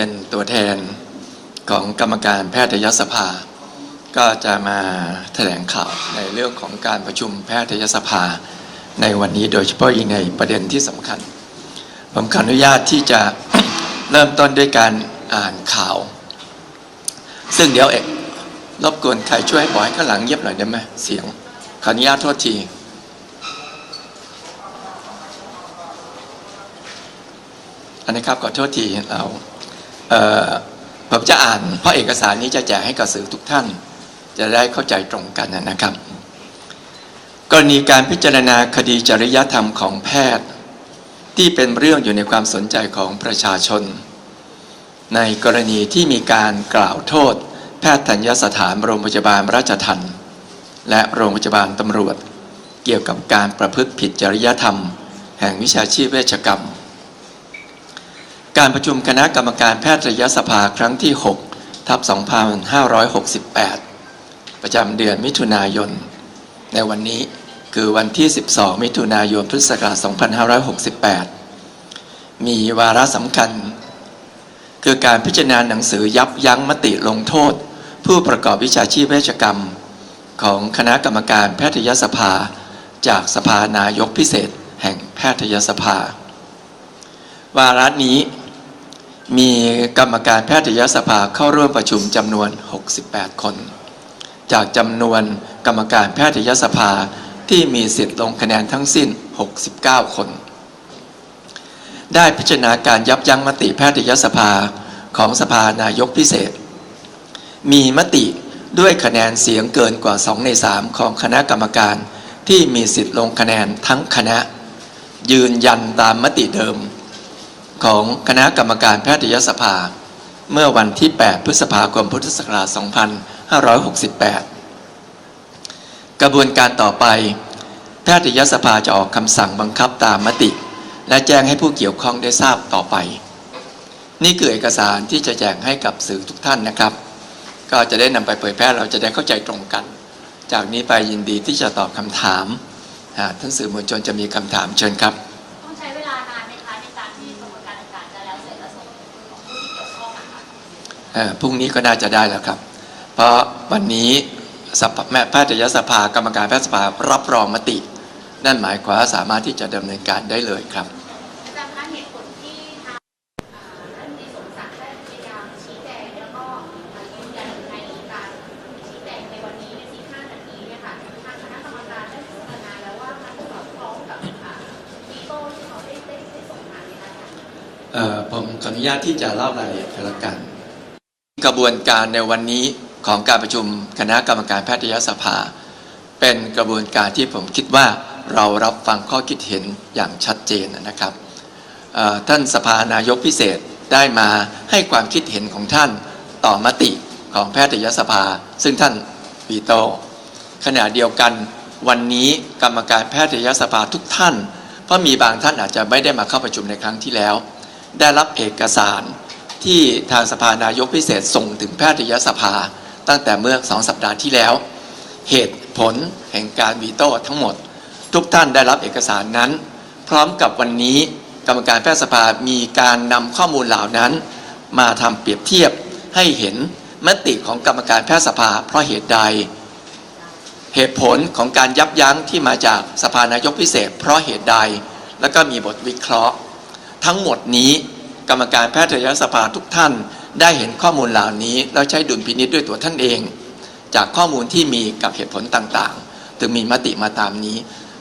เป็นตัวแทนของกรรมการแพทยสภา ก็จะมาแถลงข่าวในเรื่องของการประชุมแพทยสภา ในวันนี้โดยเฉพาะยิ่งในประเด็นที่สำคัญ ผมขออนุญาตที่จะเริ่มต้นด้วยการอ่านข่าว ซึ่งเดี๋ยวเอกรบกวนใครช่วยปล่อยให้ข้างหลังเงียบหน่อยได้ไหมเสียงขออนุญาตโทษทีอันนี้ครับขอโทษทีเรา ผมจะอ่าน เพราะเอกสารนี้จะแจกให้กับสื่อทุกท่าน จะได้เข้าใจตรงกันนะครับ กรณีการพิจารณาคดีจริยธรรมของแพทย์ ที่เป็นเรื่องอยู่ในความสนใจของประชาชน ในกรณีที่มีการกล่าวโทษ แพทย์ทัญญสถานโรงพยาบาลราชทันและโรงพยาบาลตำรวจ เกี่ยวกับการประพฤติผิดจริยธรรม แห่งวิชาชีพเวชกรรม การประชุมคณะกรรมการแพทยสภาครั้งที่ 6 ทับ 2568 ประจำเดือนมิถุนายน ในวันนี้คือวันที่ 12 มิถุนายน พุทธศักราช 2568 มีวาระสำคัญ คือการพิจารณาหนังสือยับยั้งมติลงโทษ ผู้ประกอบวิชาชีพเวชกรรม ของคณะกรรมการแพทยสภา จากสภานายกพิเศษแห่งแพทยสภาวาระนี้ มีกรรมการแพทยสภาเข้าร่วมประชุมจำนวน 68 คน จากจำนวนกรรมการแพทยสภาที่มีสิทธิ์ลงคะแนนทั้งสิ้น 69 คน ได้พิจารณาการยับยั้งมติแพทยสภาของสภานายกพิเศษ มีมติด้วยคะแนนเสียงเกินกว่า 2 ใน 3 ของคณะกรรมการที่มีสิทธิ์ลงคะแนนทั้งคณะ ยืนยันตามมติเดิม ของคณะกรรมการแพทยสภา เมื่อวันที่ 8 พฤษภาคมพุทธศักราช 2568 กระบวนการต่อไป แพทยสภาจะออกคำสั่งบังคับตามมติ และแจ้งให้ผู้เกี่ยวข้องได้ทราบต่อไป นี่คือเอกสารที่จะแจกให้กับสื่อทุกท่านนะครับ ก็จะได้นำไปเผยแพร่เราจะได้เข้าใจตรงกัน จากนี้ไปยินดีที่จะตอบคำถามท่านสื่อมวลชนจะมีคำถามเชิญครับ พรุ่งนี้ก็น่าจะได้แล้วครับ เพราะวันนี้สภาแม่แพทยสภากรรมการแพทยสภารับรองมติ นั่นหมายความว่าสามารถที่จะดำเนินการได้เลยครับอาจารย์คะเหตุผลที่ทางอ่าท่านในสมศักดิ์ได้พยายามชี้แจงแล้วก็อ่ายืนยันในการชี้แจงในวันนี้ใน15นาทีเนี่ยค่ะทางคณะกรรมการได้พิจารณาแล้วว่ามันสอดคล้องกับอ่าวีโต้ที่เขาได้ได้ได้ส่งมาในการเอ่อผมขออนุญาตที่จะเล่ารายละเอียดกันละกัน กระบวนการในวันนี้ของการประชุมคณะกรรมการแพทยสภา เป็นกระบวนการที่ผมคิดว่าเรารับฟังข้อคิดเห็นอย่างชัดเจนนะครับท่านสภานายกพิเศษได้มาให้ความคิดเห็นของท่านต่อมติของแพทยสภา ซึ่งท่านวีโต ขณะเดียวกันวันนี้กรรมการแพทยสภาทุกท่าน เพราะมีบางท่านอาจจะไม่ได้มาเข้าประชุมในครั้งที่แล้ว ได้รับเอกสาร ที่ทางสภานายกพิเศษส่งถึงแพทยสภา ตั้งแต่เมื่อสองสัปดาห์ที่แล้ว เหตุผลแห่งการวีโต้ทั้งหมด ทุกท่านได้รับเอกสารนั้น พร้อมกับวันนี้กรรมการแพทยสภามีการนำข้อมูลเหล่านั้น มาทำเปรียบเทียบให้เห็นมติของกรรมการแพทยสภา เพราะเหตุใด เหตุผลของการยับยั้งที่มาจากสภานายกพิเศษ เพราะเหตุใด แล้วก็มีบทวิเคราะห์ ทั้งหมดนี้ กรรมการแพทยสภาทุกท่าน ได้เห็นข้อมูลเหล่านี้ แล้วใช้ดุลพินิจด้วยตัวท่านเอง จากข้อมูลที่มีกับเหตุผลต่างๆถึงมีมติมาตามนี้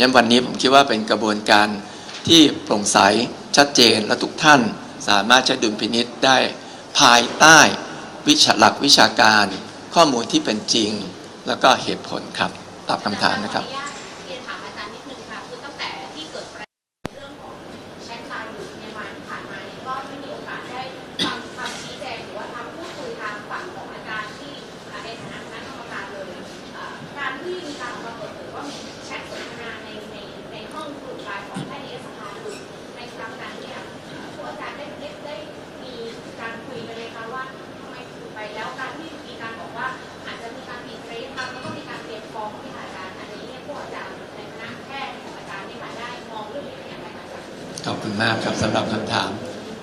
ยันวันนี้ผมคิดว่าเป็นกระบวนการที่โปร่งใสชัดเจนและทุกท่าน สามารถใช้ดุลพินิจได้ ภายใต้วิชาหลักวิชาการ ข้อมูลที่เป็นจริง แล้วก็เหตุผลครับตอบคำถามนะครับ ขอบคุณมากครับสำหรับคำถาม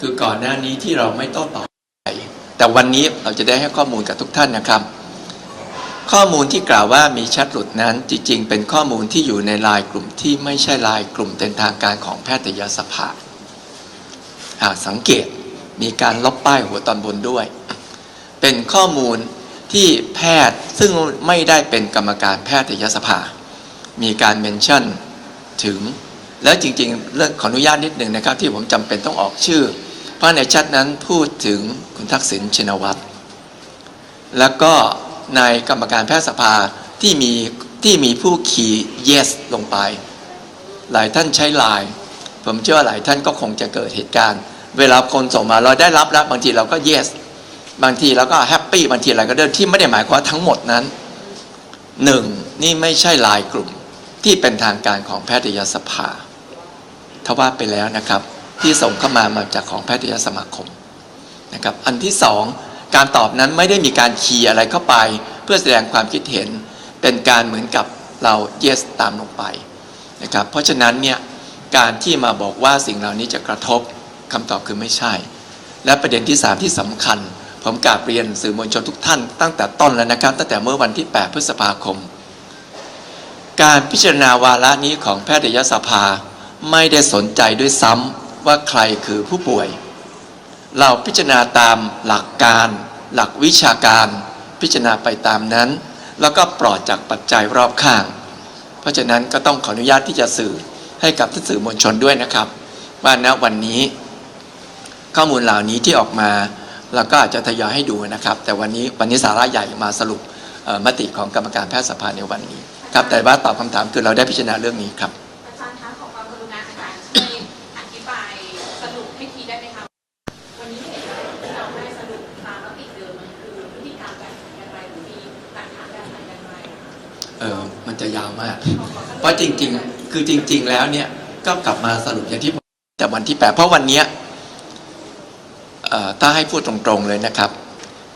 คือก่อนหน้านี้ที่เราไม่โต้ตอบแต่วันนี้เราจะได้ให้ข้อมูลกับทุกท่านนะครับ ข้อมูลที่กล่าวว่ามีแชทหลุดนั้นจริง ๆ เป็นข้อมูลที่อยู่ในลน์กลุ่มที่ไม่ใช่ลน์กลุ่มเป็นทางการของแพทยสภาหากสังเกตมีการลบป้ายหัวตอนบนด้วย เป็นข้อมูลที่แพทย์ซึ่งไม่ได้เป็นกรรมการแพทยสภา มีการเมนชั่นถึง แล้วจริงๆเรื่องขออนุญาตนิดหนึ่งนะครับ ที่ผมจำเป็นต้องออกชื่อ เพราะในแชทนั้นพูดถึงคุณทักษิณชินวัตรแล้วก็ในกรรมการแพทยสภาที่มีที่มีผู้ขีย์ yes ลงไป หลายท่านใช้ไลน์ผมเชื่อว่าหลายท่านก็คงจะเกิดเหตุการณ์ เวลาคนส่งมาเราได้รับแล้วบางทีเราก็ yes บางทีเราก็แฮปปี้บางทีอะไรก็เดินที่ไม่ได้หมายความว่าทั้งหมดนั้นหนึ่งนี่ไม่ใช่ไลน์กลุ่มที่เป็นทางการของแพทยสภา ทว่าไปแล้วนะครับ ที่ส่งเข้ามามาจากของแพทยสมาคมนะครับอันที่สองการตอบนั้นไม่ได้มีการคีย์อะไรเข้าไป เพื่อแสดงความคิดเห็น เป็นการเหมือนกับเรา yes ตามลงไปนะครับเพราะฉะนั้นเนี่ยการที่มาบอกว่าสิ่งเหล่านี้จะกระทบคำตอบคือไม่ใช่ และประเด็นที่ 3 ที่สำคัญ ผมกราบเรียนสื่อมวลชนทุกท่านตั้งแต่ต้นแล้วนะครับ ตั้งแต่เมื่อวันที่ 8 พฤษภาคม การพิจารณาวาระนี้ของแพทยสภา ไม่ได้สนใจด้วยซ้ำว่าใครคือผู้ป่วย เราพิจารณาตามหลักการ หลักวิชาการ พิจารณาไปตามนั้น แล้วก็ปลอดจากปัจจัยรอบข้าง เพราะฉะนั้นก็ต้องขออนุญาตที่จะสื่อให้กับท่านสื่อมวลชนด้วยนะครับ ว่าณวันนี้ ข้อมูลเหล่านี้ที่ออกมาเราก็อาจจะทยอยให้ดูนะครับ แต่วันนี้วันนี้สาระใหญ่มาสรุปมติของกรรมการแพทยสภาในวันนี้ครับแต่ว่าตอบคำถามคือเราได้พิจารณาเรื่องนี้ครับ จะยาวมาก เพราะจริง ๆ คือจริง ๆ แล้วเนี่ยก็กลับมาสรุปอย่างที่แต่วันที่แปดเพราะวันเนี้ยถ้าให้พูดตรงๆเลยนะครับ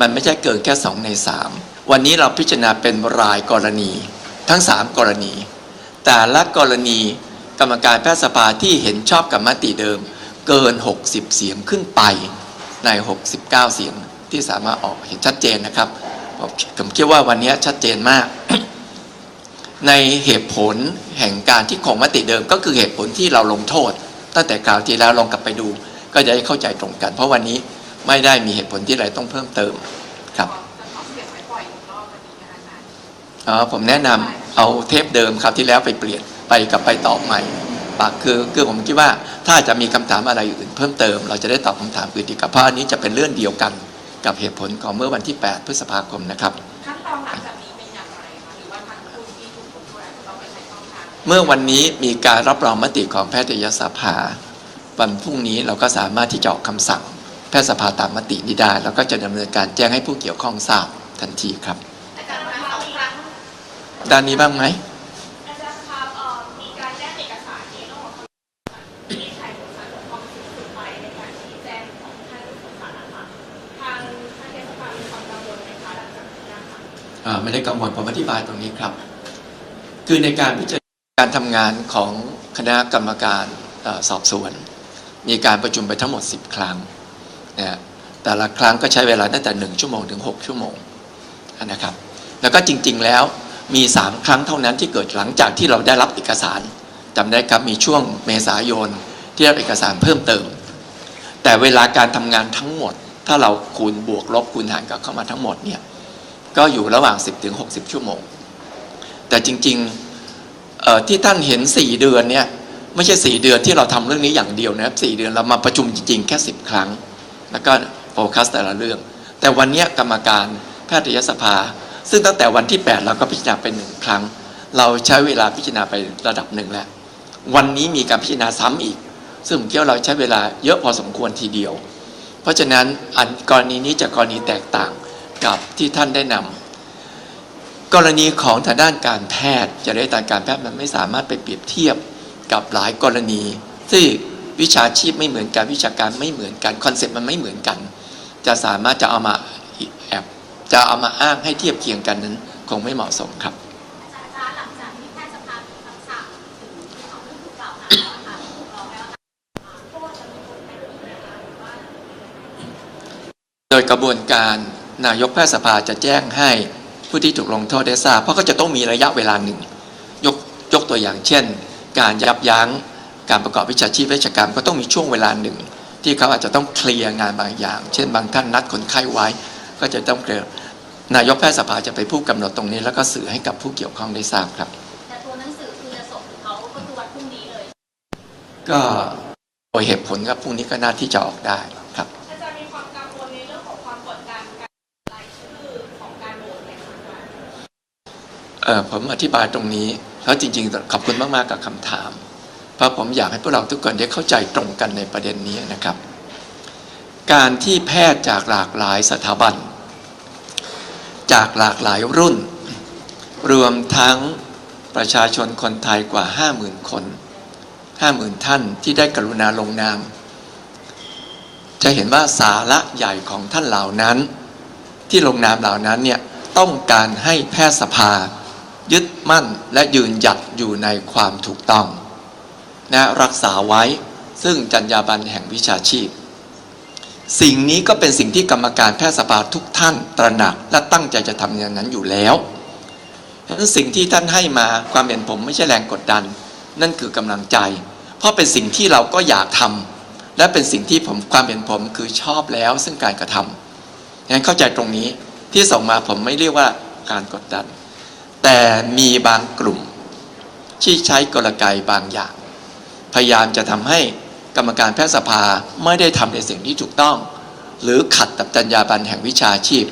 มันไม่ใช่เกินแค่สองในสามวันนี้เราพิจารณาเป็นรายกรณี ทั้งสามกรณี แต่ละกรณีกรรมการแพทยสภาที่เห็นชอบกับมติเดิม เกิน 60 เสียงขึ้นไปใน 69 เสียงที่สามารถออกเห็นชัดเจนนะครับผมคิดว่าวันนี้ชัดเจนมาก ในเหตุผลแห่งการที่คงมติเดิม ก็คือเหตุผลที่เราลงโทษ ตั้งแต่คราวที่แล้วลองกลับไปดู ก็จะได้เข้าใจตรงกัน เพราะวันนี้ไม่ได้มีเหตุผลที่อะไรต้องเพิ่มเติมครับอ๋อผมแนะนำเอาเทปเดิมคราวที่แล้วไปเปลี่ยนไปกลับไปตอบใหม่ปากคือคือผมคิดว่าถ้าจะมีคำถามอะไรอื่นเพิ่มเติม เราจะได้ตอบคำถามอื่นดีกับเพราะอันนี้จะเป็นเรื่องเดียวกันกับเหตุผลของเมื่อวันที่ 8 พฤษภาคมนะครับขั้นตอนหลังจาก เมื่อวันนี้มีการรับรองมติของแพทยสภา วันพรุ่งนี้เราก็สามารถที่จะออกคำสั่ง แพทยสภาตามมตินี้ได้ แล้วก็จะดำเนินการแจ้งให้ผู้เกี่ยวข้องทราบทันทีครับอาจารย์คะสองครั้งด้านนี้บ้างไหมอาจารย์ครับเอ่อมีการแจ้งเอกสารในเรื่องของที่ใช้ผลสารปกครองสูงสุดไปในการชี้แจงของท่านผู้สารนะคะทางท่านเทศบาลมีความกังวลไหมคะหลังจากนี้นะคะอ่าไม่ได้กังวลผมอธิบายตรงนี้ครับ คือในการพิจารณา การทำงานของคณะกรรมการอสอบสวน มีการประชุมไปทั้งหมด 10 ครั้งนะแต่ละครั้งก็ใช้เวลาตั้งแต่ 1 ชั่วโมงถึง 6 ชั่วโมงนะครับ แล้วก็จริงๆแล้วมี 3 ครั้งเท่านั้นที่เกิดหลังจากที่เราได้รับเอกสารจำได้ครับมีช่วงเมษายนที่รับเอกสารเพิ่มเติม แต่เวลาการทำงานทั้งหมด ถ้าเราคูณบวกลบคูณหารกับเข้ามาทั้งหมดเนี่ยก็อยู่ระหว่าง 10ถึง60 ชั่วโมง แต่จริง ๆ ที่ท่านเห็น 4 เดือนเนี่ยไม่ใช่ 4 เดือนที่เราทำเรื่องนี้อย่างเดียวนะครับ 4 เดือนเรามาประชุมจริงๆ แค่ 10 ครั้ง แล้วก็โฟกัสแต่ละเรื่อง แต่วันนี้กรรมการแพทยสภา ซึ่งตั้งแต่วันที่ 8 เราก็พิจารณาไปหนึ่งครั้ง เราใช้เวลาพิจารณาไประดับหนึ่งแล้ว วันนี้มีการพิจารณาซ้ำอีก ซึ่งผมคิดว่าเราใช้เวลาเยอะพอสมควรทีเดียว เพราะฉะนั้นอันกรณีนี้จะกรณีแตกต่างกับที่ท่านได้นำ กรณีของทางด้านการแพทย์จะได้ทางการแพทย์มันไม่สามารถไปเปรียบเทียบกับหลายกรณีที่วิชาชีพไม่เหมือนกันวิชาการไม่เหมือนกันคอนเซ็ปต์มันไม่เหมือนกัน จะสามารถจะเอามาแอบจะเอามาอ้างให้เทียบเคียงกันนั้น คงไม่เหมาะสมครับโดยกระบวนการนายกแพทยสภาจะแจ้งให้ ผู้ที่ถูกลงโทษได้ทราบ เพราะก็จะต้องมีระยะเวลาหนึ่ง ยกยกตัวอย่างเช่น การยับยั้งการประกอบวิชาชีพเวชกรรมก็ต้องมีช่วงเวลาหนึ่ง ที่เขาอาจจะต้องเคลียร์งานบางอย่าง เช่น บางท่านนัดคนไข้ไว้ ก็จะต้องเคลียร์นายกแพทยสภาจะไปนผู้กำหนดตรงนี้ แล้วก็สื่อให้กับผู้เกี่ยวข้องได้ทราบครับแต่ตัวหนังสือคือจะส่งถึงเขาก็คือวันพรุ่งนี้เลย ก็โดยเหตุผลครับพรุ่งนี้ก็น่าที่จะออกได้ เอ่อผมอธิบายตรงนี้แล้วจริงๆ ขอบคุณมากๆกับคำถาม เพราะผมอยากให้พวกเราทุกคนได้เข้าใจตรงกันในประเด็นนี้นะครับ การที่แพทย์จากหลากหลายสถาบัน จากหลากหลายรุ่น รวมทั้งประชาชนคนไทยกว่า 50,000 คน 50,000 ท่านที่ได้กรุณาลงนาม จะเห็นว่าสาระใหญ่ของท่านเหล่านั้น ที่ลงนามเหล่านั้นเนี่ยต้องการให้แพทยสภา มั่นและยืนหยัดอยู่ในความถูกต้องนะรักษาไว้ซึ่งจรรยาบรรณแห่งวิชาชีพ สิ่งนี้ก็เป็นสิ่งที่กรรมการแพทยสภาทุกท่านตระหนักและตั้งใจจะทำอย่างนั้นอยู่แล้วฉะนั้นสิ่งที่ท่านให้มาความเห็นผมไม่ใช่แรงกดดัน นั่นคือกำลังใจ เพราะเป็นสิ่งที่เราก็อยากทำและเป็นสิ่งที่ผมความเห็นผมคือชอบแล้วซึ่งการกระทำงั้นเข้าใจตรงนี้ที่ส่งมาผมไม่เรียกว่าการกดดัน แต่มีบางกลุ่ม ที่ใช้กลไกบางอย่าง พยายามจะทำให้กรรมการแพทยสภาไม่ได้ทำในสิ่งที่ถูกต้อง หรือขัดกับจรรยาบรรณแห่งวิชาชีพ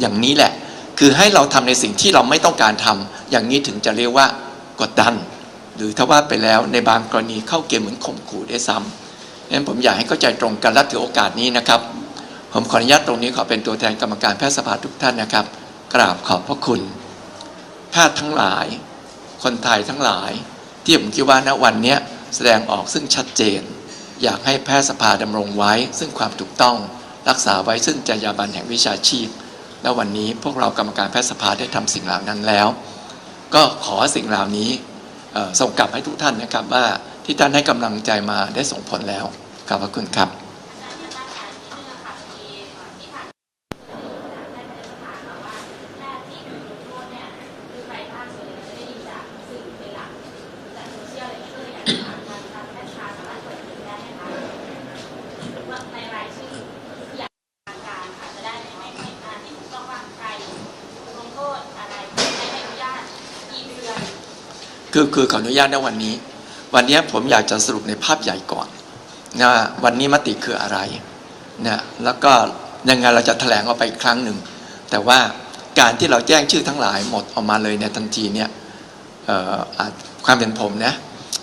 อย่างนี้แหละ คือให้เราทำในสิ่งที่เราไม่ต้องการทำอย่างนี้ถึงจะเรียกว่ากดดัน หรือถ้าว่าไปแล้วในบางกรณีเข้าเกมเหมือนข่มขู่ได้ซ้ำงั้นผมอยากให้เข้าใจตรงกันและถือโอกาสนี้นะครับผมขออนุญาตตรงนี้ขอเป็นตัวแทนกรรมการแพทยสภาทุกท่านนะครับ กราบขอบพระคุณ แพทย์ทั้งหลาย คนไทยทั้งหลาย ที่ผมคิดว่าณวันนี้แสดงออกซึ่งชัดเจน อยากให้แพทยสภาดำรงไว้ ซึ่งความถูกต้องรักษาไว้ซึ่งจรรยาบรรณแห่งวิชาชีพ และวันนี้พวกเรากรรมการแพทยสภาได้ทำสิ่งเหล่านั้นแล้ว ก็ขอสิ่งเหล่านี้ส่งกลับให้ทุกท่านนะครับว่าที่ท่านให้กำลังใจมาได้ส่งผลแล้วขอบพระคุณครับ คือคือขออนุญาตในวันนี้ วันนี้ผมอยากจะสรุปในภาพใหญ่ก่อนนะวันนี้มติคืออะไรนะแล้วก็ยังไงเราจะแถลงออกไปอีกครั้งหนึ่ง แต่ว่าการที่เราแจ้งชื่อทั้งหลายหมดออกมาเลยในทันทีเนี่ยเอ่อความเป็นผมนะ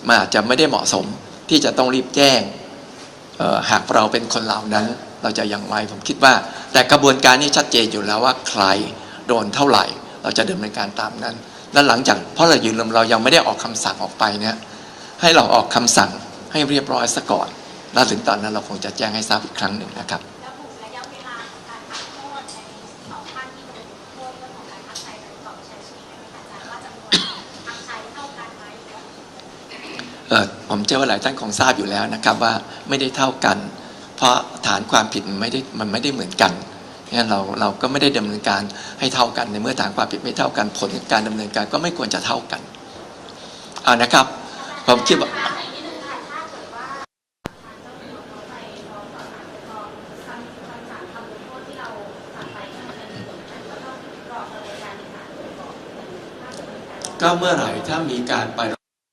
มันอาจจะไม่ได้เหมาะสมที่จะต้องรีบแจ้งหากเราเป็นคนเหล่านั้น เราจะยังไงผมคิดว่า แต่กระบวนการนี้ชัดเจนอยู่แล้วว่าใครโดนเท่าไหร่ เราจะดำเนินการตามนั้น แล้วหลังจากเพราะเรายืนเรายังไม่ได้ออกคำสั่งออกไปเนี่ยให้เราออกคำสั่งให้เรียบร้อยซะก่อน แล้วถึงตอนนั้นเราคงจะแจ้งให้ทราบอีกครั้งหนึ่งนะครับเออผมเชื่อว่าหลายท่านคงทราบอยู่แล้วนะครับว่าไม่ได้เท่ากัน เพราะฐานความผิดมันไม่ได้มันไม่ได้เหมือนกัน งั้นเราเราก็ไม่ได้ดำเนินการให้เท่ากันในเมื่อฐานความผิดไม่เท่ากันผลการดำเนินการก็ไม่ควรจะเท่ากันเอานะครับผมคิดว่าก็เมื่อไหร่ถ้ามีการไป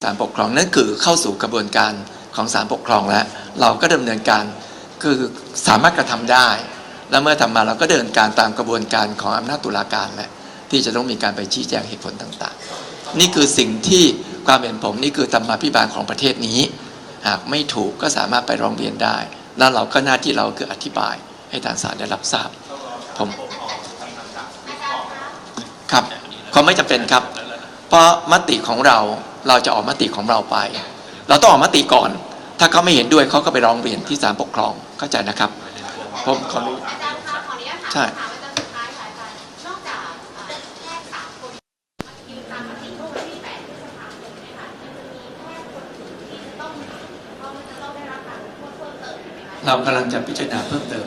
ศาลปกครองนั่นคือเข้าสู่กระบวนการของศาลปกครองแล้ว เราก็ดำเนินการคือสามารถกระทำได้ แล้วเมื่อทำมาเราก็เดินการตามกระบวนการของอำนาจตุลาการแหละที่จะต้องมีการไปชี้แจงเหตุผลต่างๆ นี่คือสิ่งที่ความเห็นผมนี่คือธรรมาภิบาลของประเทศนี้ หากไม่ถูกก็สามารถไปร้องเรียนได้ แล้วเราก็หน้าที่เราคืออธิบายให้ทางศาลได้รับทราบผมคะครับเขาไม่จำเป็นครับ เพราะมติของเราเราจะออกมติของเราไป เราต้องออกมติก่อน ถ้าเขาไม่เห็นด้วยเขาก็ไปร้องเรียนที่ศาลปกครองเข้าใจนะครับ ผมขอรู้อาจารย์คะขออนุญาตถามใช่คำถามอาจารย์สุดท้ายค่ะอาจารย์นอกจากเอ่อแพทย์สามคนมีการมติเมื่อวันที่แปดพฤษภาคมเนี่ยค่ะมันจะมีแพทย์คนอื่นที่จะต้องเพราะมันจะต้องได้รับการลงโทษเพิ่มเติมไหมคะเรากำลังจะพิจารณาเพิ่มเติม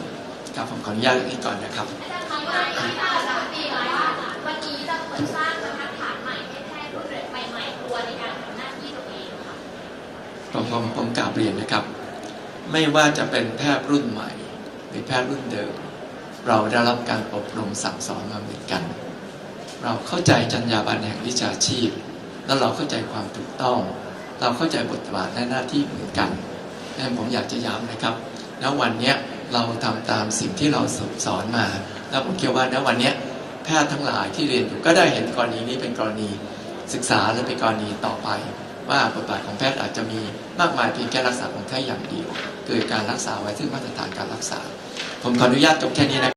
ครับผมขออนุญาตเรื่องนี้ก่อนนะครับอาจารย์คะวันนี้อาจารย์ปีไว้ว่าวันนี้จะเปิดสร้างบรรทัดฐานใหม่ให้แพทย์รุ่นใหม่ๆตัวในการทำหน้าที่ตัวเองค่ะผมผมผมกราบเรียนนะครับ ไม่ว่าจะเป็นแพทย์รุ่นใหม่ือแพทย์รุ่นเดิม เราได้รับการอบรมสั่งสอนมาเหมือนกัน เราเข้าใจจรรยาบรรณแห่งวิชาชีพ แล้วเราเข้าใจความถูกต้อง เราเข้าใจบทบาทและหน้าที่เหมือนกันดังนั้นผมอยากจะย้ำนะครับณวันนี้เราทำตามสิ่งที่เราสอนมา แล้วผมคิดว่าณวันนี้แพทย์ทั้งหลายที่เรียนอยู่ก็ได้เห็นกรณีนี้เป็นกรณีศึกษาและเป็นกรณีต่อไป ว่าบทบาทของแพทย์อาจจะมีมากมายเพียงแค่รักษาคนไข้อย่างเดียวคือการรักษาไว้ซึ่งมาตรฐานการรักษา ผมขออนุญาตจบแค่นี้นะ